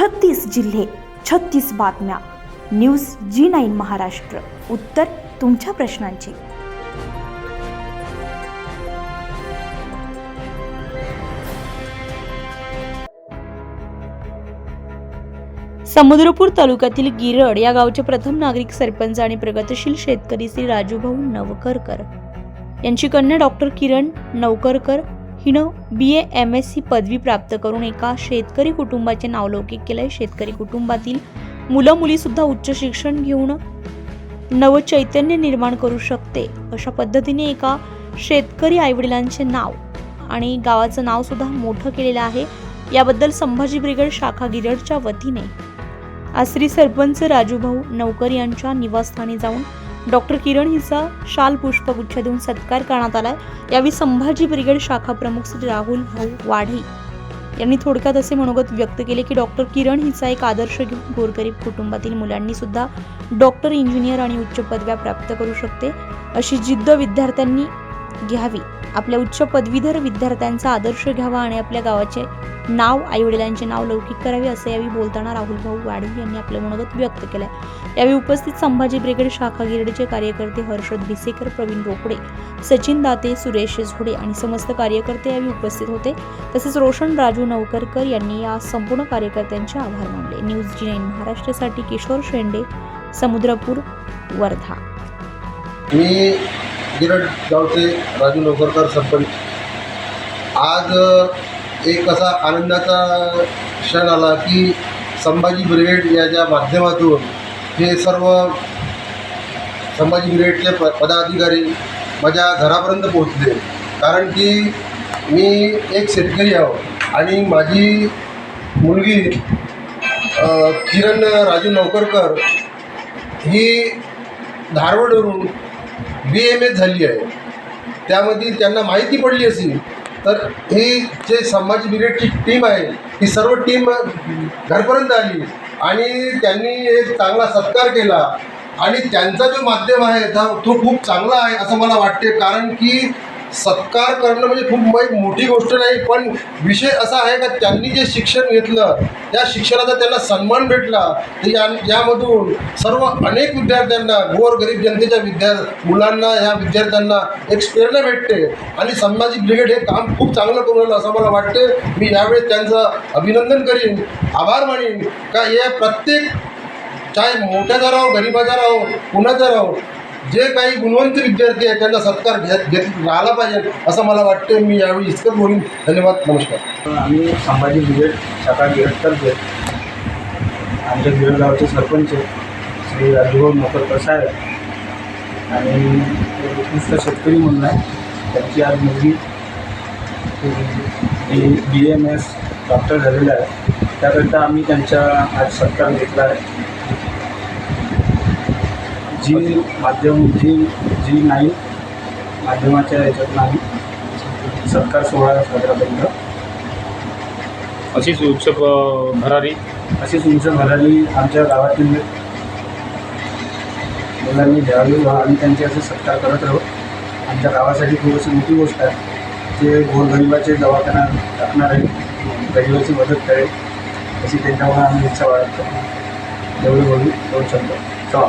छत्तीस जिल्हे छत्तीस बातम्या. News G nine Maharashtra. उत्तर तुमच्या प्रश्नांची. समुद्रपूर तालुक्यातील गिरड या गावचे प्रथम नागरिक सरपंच आणि प्रगतशील शेतकरी श्री राजूभाऊ नवकरकर. यांची कन्या डॉक्टर किरण नवकरकर हिनं B A M S C पदवी प्राप्त करून एका शेतकरी कुटुंबाचे नावलौकिक केलंय. शेतकरी कुटुंबातील मुलं मुली सुद्धा उच्च शिक्षण घेऊन नवचैतन्य निर्माण करू शकते. अशा पद्धतीने एका शेतकरी आईवडिलांचे नाव आणि गावाचं नाव सुद्धा मोठं केलेलं आहे. याबद्दल संभाजी ब्रिगेड शाखा गिरडच्या वतीने आसरी सरपंच राजूभाऊ नवकर यांच्या निवासस्थानी जाऊन डॉक्टर किरण हिचा शाल पुष्पगुच्छ देऊन सत्कार करण्यात आलाय. यावेळी संभाजी ब्रिगेड शाखा प्रमुख श्री राहुल भाऊ वाढे यांनी थोडक्यात असे मनोगत व्यक्त केले की डॉक्टर किरण हिचा एक आदर्श घेऊन गोरगरीब कुटुंबातील मुलांनी सुद्धा डॉक्टर इंजिनियर आणि उच्च पदव्या प्राप्त करू शकते अशी जिद्द विद्यार्थ्यांनी घ्यावी. आपल्या उच्च पदवीधर विद्यार्थ्यांचा आदर्श घ्यावा आणि आपल्या गावाचे नाव आईवडिलांचे नाव लौकिक करावे असे यावेळी बोलताना राहुल भाऊ वाढे यांनी आपलं मनोगत व्यक्त केलं. यावेळी उपस्थित संभाजी ब्रिगेड शाखा गिरडचे कार्यकर्ते हर्षद भिसेकर प्रवीण रोकडे सचिन दाते सुरेश झोडे आणि समस्त कार्यकर्ते यावेळी उपस्थित होते. तसेच रोशन राजू नवकरकर यांनी या संपूर्ण कार्यकर्त्यांचे आभार मानले. न्यूज जी नाईन महाराष्ट्रासाठी किशोर शेंडे समुद्रपूर वर्धा. मी गिरड गावचे राजू नवकरकर सरपंच. आज एक असा आनंदाचा क्षण आला की संभाजी ब्रिगेड याच्या माध्यमातून हे सर्व संभाजी ब्रिगेडचे प पदाधिकारी माझ्या घरापर्यंत पोहोचले. कारण की मी एक शेतकरी आहो आणि माझी मुलगी किरण राजू नवकरकर ही धारवडवरून बी एम एस झाली आहे. त्यामध्ये त्यांना माहिती पडली असेल तर ही जे संभाजी ब्रिगेडची टीम आहे ही सर्व टीम घरपर्यंत आली. आणि त्यांनी एक चांगला सत्कार केला. आणि त्यांचा जो माध्यम आहे तो खूप चांगला आहे असं मला वाटते. कारण की सत्कार करणं म्हणजे खूप एक मोठी गोष्ट नाही पण विषय असा आहे का त्यांनी जे शिक्षण घेतलं त्या शिक्षणाचा त्यांना सन्मान भेटला तर या यामधून सर्व अनेक विद्यार्थ्यांना गोरगरीब जनतेच्या विद्या मुलांना या विद्यार्थ्यांना एक प्रेरणा भेटते. आणि संभाजी ब्रिगेड हे काम खूप चांगलं करून राहिलं असं मला वाटते. मी यावेळेस त्यांचं अभिनंदन करीन आभार मानीन. का या प्रत्येक चाहे मोठ्याचा राहो गरिबाचा राहो कुणाचा राहो जे काही गुणवंत विद्यार्थी आहेत त्यांना सत्कार घेत घेत राहिला पाहिजे असं मला वाटते मी यावेळी इतकं बोलून धन्यवाद. नमस्कार. आम्ही संभाजी ब्रिगेड शाखा गिरटतर्फे आमच्या गिरड गावाचे सरपंच श्री राजूभाऊ मोकरकर साहेब आणि उत्कृष्ट शेतकरी म्हणून आहे. त्यांची आज मुलगी बी एम एस डॉक्टर झालेला आहे. त्याकरिता आम्ही त्यांचा आज सत्कार घेतला आहे. जी माध्यम जी जी नाही माध्यमाच्या याच्यातून आम्ही सत्कार सोहळा साजरा करतो अशीच उच्च भरारी? अशीच उंच भरारी आमच्या गावातील मुलांनी घ्यावी व आम्ही त्यांचे असे सत्कार करत राहू. आमच्या गावासाठी थोडीशी मोठी गोष्ट आहे. ते गोरगरिबाचे दवाखाना टाकणार आहे गरिबाची मदत करेल अशी त्यांच्यामुळे आम्ही इच्छा बाळगतो. एवढं बोलू. दोन शब्द. चला.